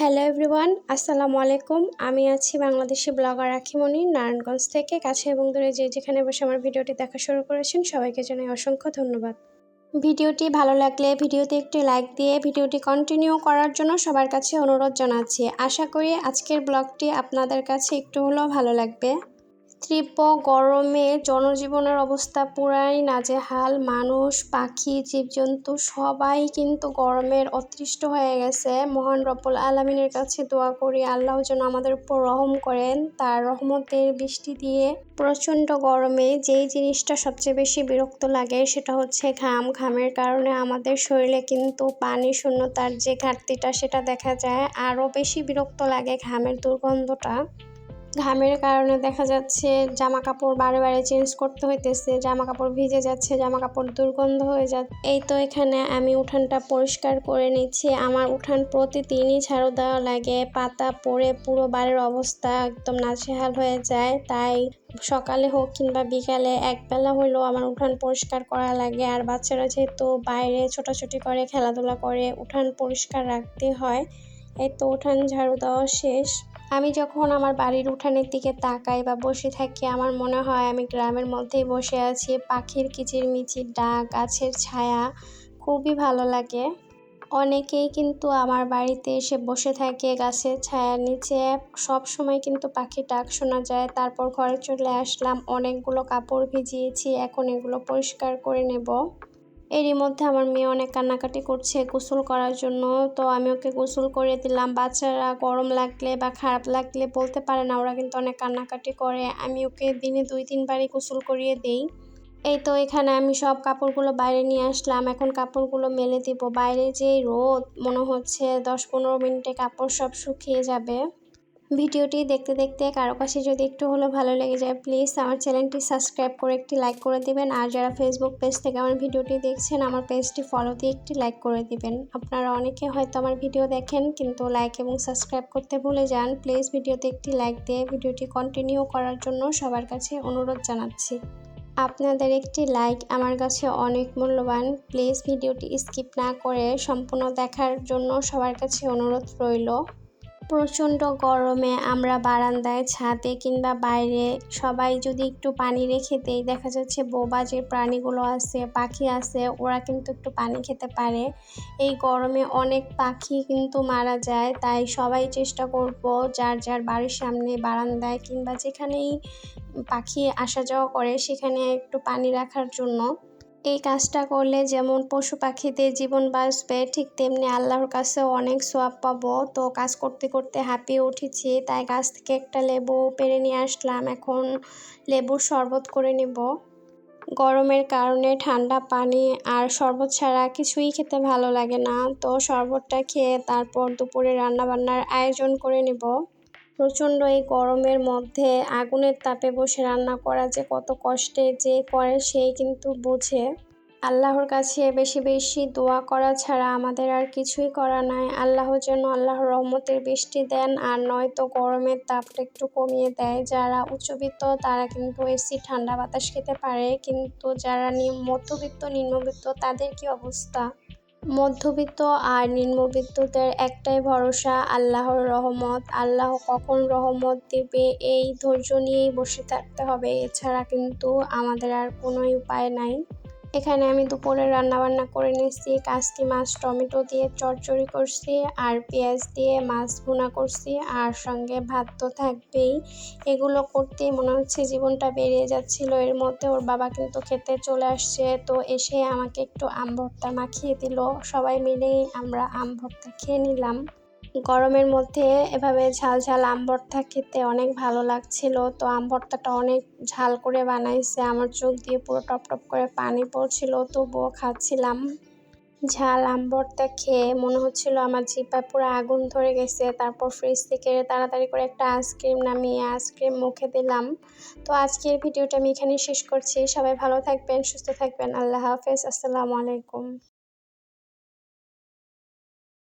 Hello everyone, আসসালামু আলাইকুম। আমি আছি বাংলাদেশি ব্লগার রাখিমণি, নারায়ণগঞ্জ থেকে কাছে এবং দূরে যে যেখানে বসে আমার ভিডিওটি দেখা শুরু করেছেন, সবাইকে জানাই অসংখ্য ধন্যবাদ। ভিডিওটি ভালো লাগলে ভিডিওতে একটি লাইক দিয়ে ভিডিওটি কন্টিনিউ করার জন্য সবার কাছে অনুরোধ জানাচ্ছি। আশা করি আজকের ব্লগটি আপনাদের কাছে একটু হলেও ভালো লাগবে। তীব্র গরমে জনজীবনের অবস্থা পুরাই নাজেহাল। মানুষ, পাখি, জীবজন্তু সবাই কিন্তু গরমের অতৃষ্ট হয়ে গেছে। মহান রব্বুল আলমিনের কাছে দোয়া করি, আল্লাহ যেন আমাদের উপর রহম করেন। তার রহমতের বৃষ্টি দিয়ে প্রচণ্ড গরমে যেই জিনিসটা সবচেয়ে বেশি বিরক্ত লাগে সেটা হচ্ছে ঘাম। ঘামের কারণে আমাদের শরীরে কিন্তু পানি শূন্যতার যে ঘাটতিটা সেটা দেখা যায়। আরও বেশি বিরক্ত লাগে ঘামের দুর্গন্ধটা। ঘামের কারণে দেখা যাচ্ছে জামা কাপড় বারে বারে চেঞ্জ করতে হইতেছে জামা কাপড় ভিজে যাচ্ছে জামা কাপড় দুর্গন্ধ হয়ে যাচ্ছে। এই তো এখানে আমি উঠানটা পরিষ্কার করে নিচ্ছি। আমার উঠান প্রতিদিনই ঝাড়ু দেওয়া লাগে, পাতা পড়ে পুরো বাড়ির অবস্থা একদম নাজেহাল হয়ে যায়। তাই সকালে হোক কিংবা বিকালে একবেলা হলেও আমার উঠান পরিষ্কার করা লাগে। আর বাচ্চারা যেহেতু বাইরে ছোটাছুটি করে, খেলাধুলা করে, উঠান পরিষ্কার রাখতে হয়। এই তো উঠান ঝাড়ু দেওয়া শেষ। আমি যখন আমার বাড়ির উঠানের দিকে তাকাই বা বসে থাকি, আমার মনে হয় আমি গ্রামের মধ্যেই বসে আছি। পাখির কিচিরমিচির ডাক, গাছের ছায়া, খুবই ভালো লাগে। অনেকেই কিন্তু আমার বাড়িতে এসে বসে থাকে, গাছের ছায়ার নিচে। সব সময় কিন্তু পাখির ডাক শোনা যায়। তারপর ঘরে চলে আসলাম, অনেকগুলো কাপড় ভিজিয়েছি, এখন এগুলো পরিষ্কার করে নেব। এরই মধ্যে আমার মেয়ে অনেক কান্নাকাটি করছে গোসল করার জন্য। তো আমি ওকে গোসল করে দিলাম। বাচ্চারা গরম লাগলে বা খারাপ লাগলে বলতে পারে না, ওরা কিন্তু অনেক কান্নাকাটি করে। আমি ওকে দিনে দুই, তিনবারই গোসল করিয়ে দিই। এই তো এখানে আমি সব কাপড়গুলো বাইরে নিয়ে আসলাম। এখন কাপড়গুলো মেলে দিব। বাইরে যে রোদ, মনে হচ্ছে দশ পনেরো মিনিটে কাপড় সব শুকিয়ে যাবে। ভিডিওটি দেখতে দেখতে কারও কাছে যদি একটু হলেও ভালো লেগে যায় প্লিজ আমার চ্যানেলটি সাবস্ক্রাইব করে একটি লাইক করে দিবেন। আর যারা ফেসবুক পেজ থেকে আমার ভিডিওটি দেখছেন, আমার পেজটি ফলো দিয়ে একটি লাইক করে দিবেন। আপনারা অনেকে হয়তো আমার ভিডিও দেখেন কিন্তু লাইক এবং সাবস্ক্রাইব করতে ভুলে যান। প্লিজ ভিডিওতে একটি লাইক দিয়ে ভিডিওটি কন্টিনিউ করার জন্য সবার কাছে অনুরোধ জানাচ্ছি। আপনাদের একটি লাইক আমার কাছে অনেক মূল্যবান। প্লিজ ভিডিওটি স্কিপ না করে সম্পূর্ণ দেখার জন্য সবার কাছে অনুরোধ রইল। প্রচণ্ড গরমে আমরা বারান্দায় ছাদে কিংবা বাইরে সবাই যদি একটু পানি রেখে দেই, দেখা যাচ্ছে বোবা যে প্রাণীগুলো আছে, পাখি আছে, ওরা কিন্তু একটু পানি খেতে পারে। এই গরমে অনেক পাখি কিন্তু মারা যায়, তাই সবাই চেষ্টা করব যার যার বাড়ির সামনে বারান্দায় কিংবা যেখানেই পাখি আসা যাওয়া করে সেখানে একটু পানি রাখার জন্য। এই কাজটা করলে যেমন পশু পাখিদের জীবন বাঁচবে, ঠিক তেমনি আল্লাহর কাছেও অনেক সোয়াব পাবো। তো কাজ করতে করতে হাঁপিয়ে উঠেছি, তাই গাছ থেকে একটা লেবু পেরে নিয়ে আসলাম। এখন লেবুর শরবত করে নেব। গরমের কারণে ঠান্ডা পানি আর শরবত ছাড়া কিছুই খেতে ভালো লাগে না। তো শরবতটা খেয়ে তারপর দুপুরে রান্নাবান্নার আয়োজন করে নেব। প্রচণ্ড এই গরমের মধ্যে আগুনের তাপে বসে রান্না করা যে কত কষ্টে যে করে সেই কিন্তু বোঝে। আল্লাহর কাছে বেশি বেশি দোয়া করা ছাড়া আমাদের আর কিছুই করা নাই। আল্লাহ যেন আল্লাহর রহমতের বৃষ্টি দেন আর নয়তো গরমের তাপটা একটু কমিয়ে দেয়। যারা উচ্চবিত্ত, তারা কিন্তু এসি ঠান্ডা বাতাস খেতে পারে, কিন্তু যারা মধ্যবিত্ত নিম্নবিত্ত, তাদের কি অবস্থা? মধ্যবিত্ত আর নিম্নবিত্তদের একটাই ভরসা, আল্লাহর রহমত। আল্লাহ কখন রহমত দেবে এই ধৈর্য নিয়েই বসে থাকতে হবে। এছাড়া কিন্তু আমাদের আর কোনোই উপায় নাই। এখানে আমি দুপুরে রান্নাবান্না করে নিচ্ছি কাসকি মাছ, টমেটো দিয়ে চচ্চড়ি করছি, আর পেঁয়াজ দিয়ে মাছ ভুনা করছি, আর সঙ্গে ভাত তো থাকবেই। এগুলো করতে মনে হচ্ছে জীবনটা বেরিয়ে যাচ্ছিল। এর মধ্যে ওর বাবা কিন্তু খেতে চলে আসছে, তো এসে আমাকে একটু আম ভর্তা মাখিয়ে দিল। সবাই মিলেই আমরা আম ভর্তা খেয়ে নিলাম। গরমের মধ্যে এভাবে ঝাল ঝাল আম ভর্তা খেতে অনেক ভালো লাগছিল। তো আম ভর্তাটা অনেক ঝাল করে বানাইছে। আমার চোখ দিয়ে পুরো টপ টপ করে পানি পড়ছিল, তবুও খাচ্ছিলাম। ঝাল আম ভর্তা খেয়ে মনে হচ্ছিল আমার জিপায় পুরো আগুন ধরে গেছে। তারপর ফ্রিজ থেকে তাড়াতাড়ি করে একটা আইসক্রিম নামিয়ে আইসক্রিম মুখে দিলাম। তো আজকের ভিডিওটা আমি এখানেই শেষ করছি। সবাই ভালো থাকবেন, সুস্থ থাকবেন। আল্লাহ হাফেজ। আসসালামু আলাইকুম।